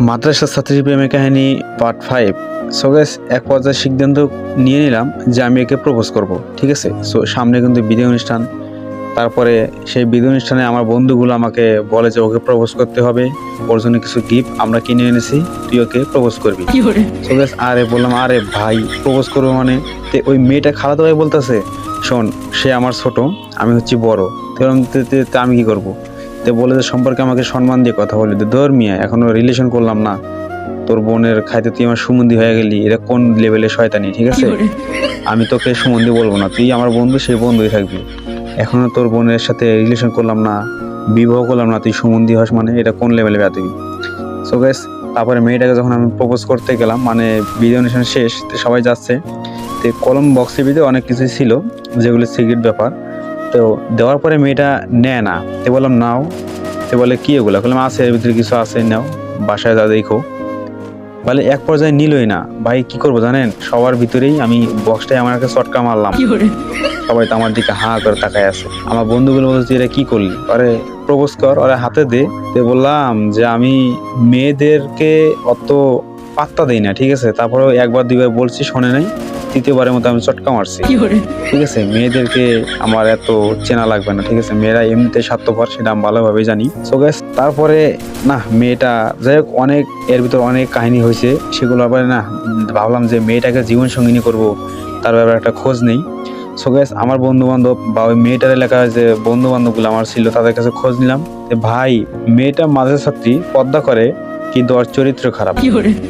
মাদ্রাসা ছাত্রী প্রেমের কাহিনী পার্ট ফাইভ সো গ্যাস এক পর্যায়ে সিদ্ধান্ত নিয়ে নিলাম যে আমি একে প্রপোজ করব ঠিক আছে? সো সামনে কিন্তু বিধি অনুষ্ঠান। তারপরে সেই বিধি অনুষ্ঠানে আমার বন্ধুগুলো আমাকে বলে যে ওকে প্রপোজ করতে হবে। ওর জন্য কিছু গিফট আমরা কিনে এনেছি। তুই ওকে প্রপোজ করবি। সো গ্যাস আরে বললাম আরে ভাই প্রপোজ করব মানে? তে ওই মেয়েটা খালাতো ভাই বলতেছে শোন সে আমার ছোট আমি হচ্ছি বড়। তে আমি কি করব? তো বলে যে সম্পর্কে আমাকে সম্মান দিয়ে কথা বলে তো ধর মিয়া এখনও রিলেশন করলাম না। তোর বোনের খাইতে তুই আমার সুমন্দি হয়ে গেলি। এটা কোন লেভেলে শয়তানি ঠিক আছে? আমি তোকে সুমন্দি বলব না। তুই আমার বন্ধু সেই বন্ধুই থাকবি। এখনও তোর বোনের সাথে রিলেশন করলাম না বিবাহ করলাম না তুই সুমন্দি হস মানে এটা কোন লেভেলে বেয়াদবি সো গ্যাস তারপরে মেয়েটাকে যখন আমি প্রপোজ করতে গেলাম মানে বিয়ে অনুষ্ঠান শেষ তো সবাই যাচ্ছে। তো কলম বক্সের ভিতরে অনেক কিছুই ছিল যেগুলো সিগারেট ব্যাপার। তো দেওয়ার পরে মেয়েটা নেয় না। তো বললাম নাও। তো বলে কি এগুলো? বললাম আছে এর ভিতরে কিছু আছে নাও বাসায় যা দেখো। বলে এক পর্যায়ে নিলই না। ভাই কি করব জানেন? সবার ভিতরেই আমি বক্সটাই আমার কাছে চটকা মারলাম। সবাই তো আমার দিকে হা করে তাকায় আছে। আমার বন্ধুগুলো বলছে এটা কি করলি? আরে প্রপোজ কর ওরা হাতে দে। তো বললাম যে আমি মেয়েদেরকে অত পাত্তা দেই না ঠিক আছে? তারপরেও একবার দুইবার বলছি শোনে নাই তৃতীয়বারের মতো আমি চটকা মারছি। ঠিক আছে? মেয়েদেরকে আমার এত চেনা লাগবে না ঠিক আছে? মেয়েরা এমনিতে স্বার্থপর সেটা আমি ভালোভাবে জানি। সো গ্যাস তারপরে না মেয়েটা যাই হোক অনেক এর ভিতর অনেক কাহিনী হয়েছে। সেগুলো আবার না ভাবলাম যে মেয়েটাকে জীবন সঙ্গিনী করব তার ব্যাপারে একটা খোঁজ নেই। সো গ্যাস আমার বন্ধু বান্ধব বা ওই মেয়েটার এলাকায় যে বন্ধু বান্ধবগুলো আমার ছিল তাদের কাছে খোঁজ নিলাম। যে ভাই মেয়েটা মাঝে ছাত্রী পদ্মা করে। কিন্তু ওর চরিত্র খারাপ।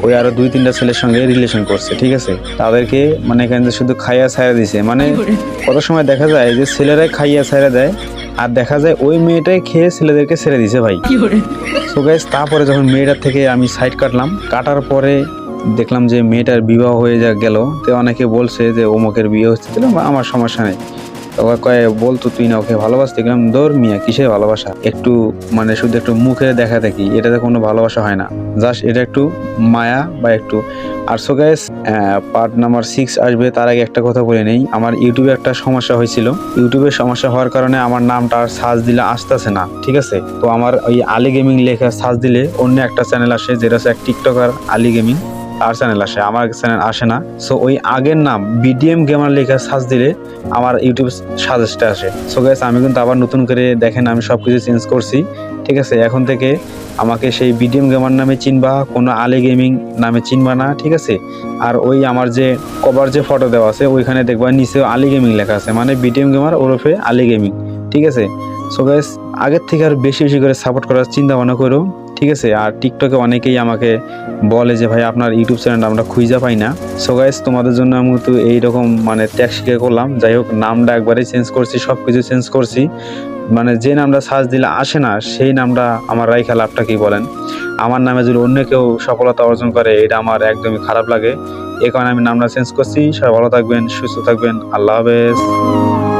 ওই আরও দুই তিনটা ছেলের সঙ্গে রিলেশন করছে ঠিক আছে? তাদেরকে মানে এখানে শুধু খাইয়া ছাইয়া দিছে। মানে কত সময় দেখা যায় যে ছেলেরাই খাইয়া ছাইয়া দেয় আর দেখা যায় ওই মেয়েটাই খেয়ে ছেলেদেরকে ছেড়ে দিছে ভাই। সো গাইস তারপরে যখন মেয়েটার থেকে আমি সাইড কাটলাম কাটার পরে দেখলাম যে মেয়েটার বিবাহ হয়ে যা গেল। তো অনেকে বলছে যে অমুকের বিয়ে হচ্ছে তাহলে আমার সমস্যা নেই। ওকে কয়ে বলতো তুই না ওকে ভালোবাসতে? গেলাম দৌড় মিয়া, কিসের ভালোবাসা? একটু মানে শুধু একটু মুখে দেখা দেখি, এটাতে কোনো ভালোবাসা হয় না। জাস্ট এটা একটু মায়া বা একটু, আর so guys part number six আসবে, তার আগে একটা কথা বলে নেই। আমার ইউটিউবে একটা সমস্যা হয়েছিল। ইউটিউবের সমস্যা হওয়ার কারণে আমার নামটা আর সার্চ দিলে আসতেছে না, ঠিক আছে? তো আমার ওই আলি গেমিং লেখা সার্চ দিলে অন্য একটা চ্যানেল আসে, যেটা হচ্ছে টিকটকার আলি গেমিং তার চ্যানেল আসে, আমার চ্যানেল আসে না। সো ওই আগের নাম বিডিএম গেমার লেখা সার্চ দিলে আমার ইউটিউব সাজেস্টে আসে। সো গাইস আমি কিন্তু আবার নতুন করে দেখেন, আমি সব কিছু চেঞ্জ করছি। ঠিক আছে, এখন থেকে আমাকে সেই বিডিএম গেমার নামে চিনবা, কোনো আলি গেমিং নামে চিনবা না, ঠিক আছে? আর ওই আমার যে কভার যে ফটো দেওয়া আছে, ওইখানে দেখবা নিচে আলি গেমিং লেখা আছে মানে বিডিএম গেমার ওরফে আলি গেমিং ঠিক আছে? সো গাইস আগের থেকে আর বেশি বেশি করে সাপোর্ট করার চিন্তা ভাবনা করো। ঠিক আছে? আর টিকটকে অনেকেই আমাকে বলে যে, ভাই, আপনার ইউটিউব চ্যানেলটা আমরা খুঁজে পাই না। সো গাইস তোমাদের জন্য আমি তো এইরকম মানে ত্যাগ শিখে করলাম। যাই হোক, নামটা একবারেই চেঞ্জ করছি সব কিছু চেঞ্জ করছি। মানে যে নামটা সার্চ দিলে আসে না, সেই নামটা আমার রাইখা লাভটা কি বলেন? আমার নামে যদি অন্য কেউ সফলতা অর্জন করে, এটা আমার একদমই খারাপ লাগে। এই কারণে আমি নামটা চেঞ্জ করছি। সবাই ভালো থাকবেন, সুস্থ থাকবেন। আল্লাহ হাফেজ।